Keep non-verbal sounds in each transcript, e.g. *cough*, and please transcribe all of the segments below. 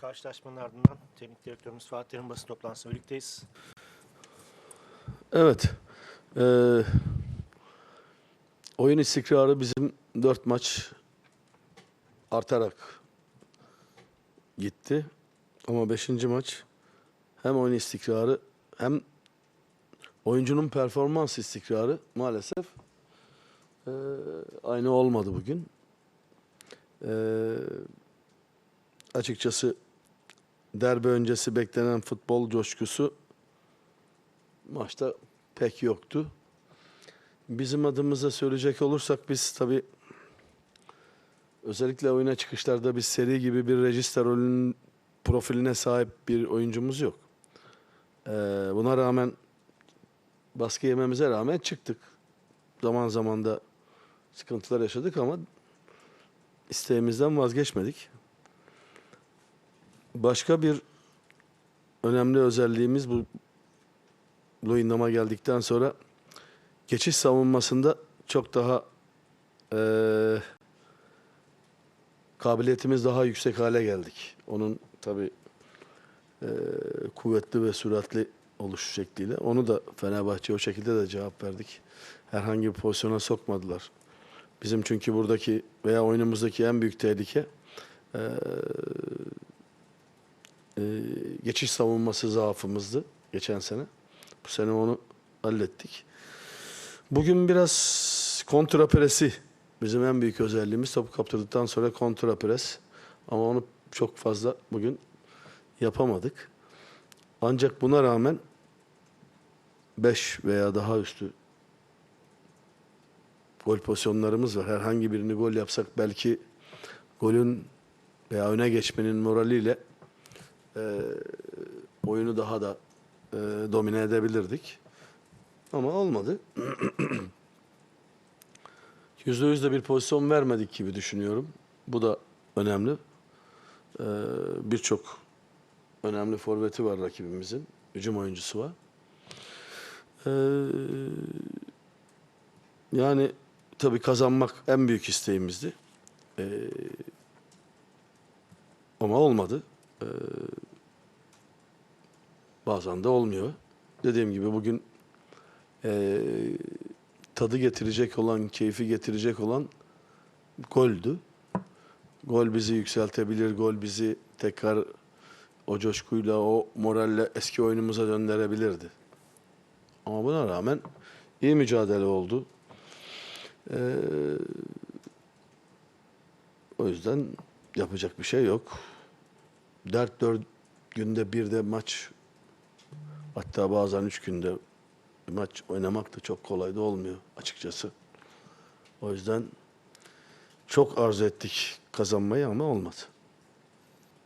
Karşılaşmanın ardından teknik direktörümüz Fatih basın toplantısında birlikteyiz. Evet. Ee, oyun istikrarı bizim dört maç artarak gitti. Ama beşinci maç hem oyun istikrarı hem oyuncunun performans istikrarı maalesef ee, aynı olmadı bugün. Ee, açıkçası derbi öncesi beklenen futbol coşkusu maçta pek yoktu. Bizim adımıza söyleyecek olursak biz tabii özellikle oyuna çıkışlarda biz seri gibi bir register rolünün profiline sahip bir oyuncumuz yok. Ee, buna rağmen baskı yememize rağmen çıktık. Zaman zaman da sıkıntılar yaşadık ama isteğimizden vazgeçmedik. Başka bir önemli özelliğimiz bu Luyendam'a geldikten sonra geçiş savunmasında çok daha eee, kabiliyetimiz daha yüksek hale geldik. Onun tabi kuvvetli ve süratli oluş şekliyle. Onu da Fenerbahçe o şekilde de cevap verdik. Herhangi bir pozisyona sokmadılar. Bizim çünkü buradaki veya oyunumuzdaki en büyük tehlike eee, eee, geçiş savunması zaafımızdı geçen sene. Bu sene onu hallettik. Bugün biraz kontra presi bizim en büyük özelliğimiz. Topu kaptırdıktan sonra kontra pres. Ama onu çok fazla bugün yapamadık. Ancak buna rağmen 5 veya daha üstü gol pozisyonlarımız var. Herhangi birini gol yapsak belki golün veya öne geçmenin moraliyle eee, oyunu daha da e, domine edebilirdik. Ama olmadı. *clears throat* Yüzde yüz de bir pozisyon vermedik gibi düşünüyorum. Bu da önemli. Ee, Birçok önemli forveti var rakibimizin. Hücum oyuncusu var. Ee, yani tabii kazanmak en büyük isteğimizdi. Ee, ama olmadı. Ee, bazen de olmuyor. Dediğim gibi bugün eee, tadı getirecek olan, keyfi getirecek olan goldü. Gol bizi yükseltebilir, gol bizi tekrar o coşkuyla, o moralle eski oyunumuza döndürebilirdi. Ama buna rağmen iyi mücadele oldu. Eee, o yüzden yapacak bir şey yok. Dert dört günde bir de maç Hatta bazen üç günde bir maç oynamak da çok kolay da olmuyor açıkçası. O yüzden çok arzu ettik kazanmayı ama olmadı.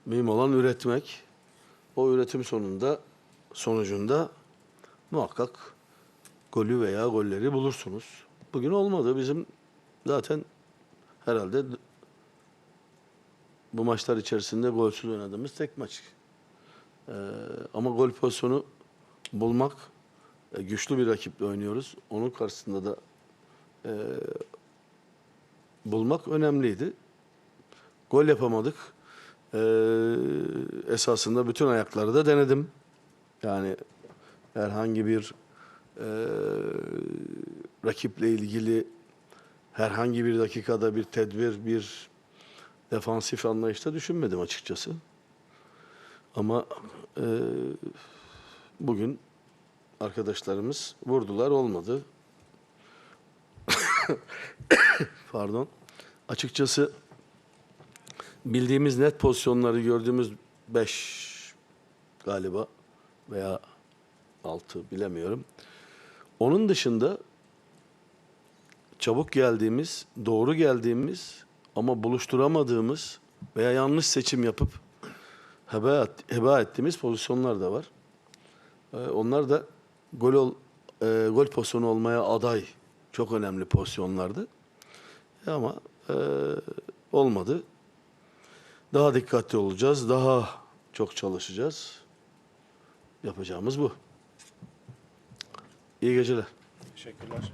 Mühim olan üretmek. O üretim sonunda sonucunda muhakkak golü veya golleri bulursunuz. Bugün olmadı. Bizim zaten herhalde bu maçlar içerisinde golsüz oynadığımız tek maç. Ee, ama gol pozisyonu bulmak e, güçlü bir rakiple oynuyoruz. Onun karşısında da e, bulmak önemliydi. Gol yapamadık. E, esasında bütün ayakları da denedim. Yani herhangi bir e, rakiple ilgili herhangi bir dakikada bir tedbir, bir defansif anlayışta düşünmedim açıkçası. Ama e, bugün arkadaşlarımız vurdular olmadı. *coughs* Pardon. Açıkçası bildiğimiz net pozisyonları gördüğümüz 5 galiba veya 6 bilemiyorum. Onun dışında çabuk geldiğimiz, doğru geldiğimiz ama buluşturamadığımız veya yanlış seçim yapıp heba, heba ettiğimiz pozisyonlar da var. Ee, onlar da gol ol, e, gol pozisyonu olmaya aday çok önemli pozisyonlardı. E Ama e, olmadı. Daha dikkatli olacağız, daha çok çalışacağız. Yapacağımız bu. İyi geceler. Teşekkürler.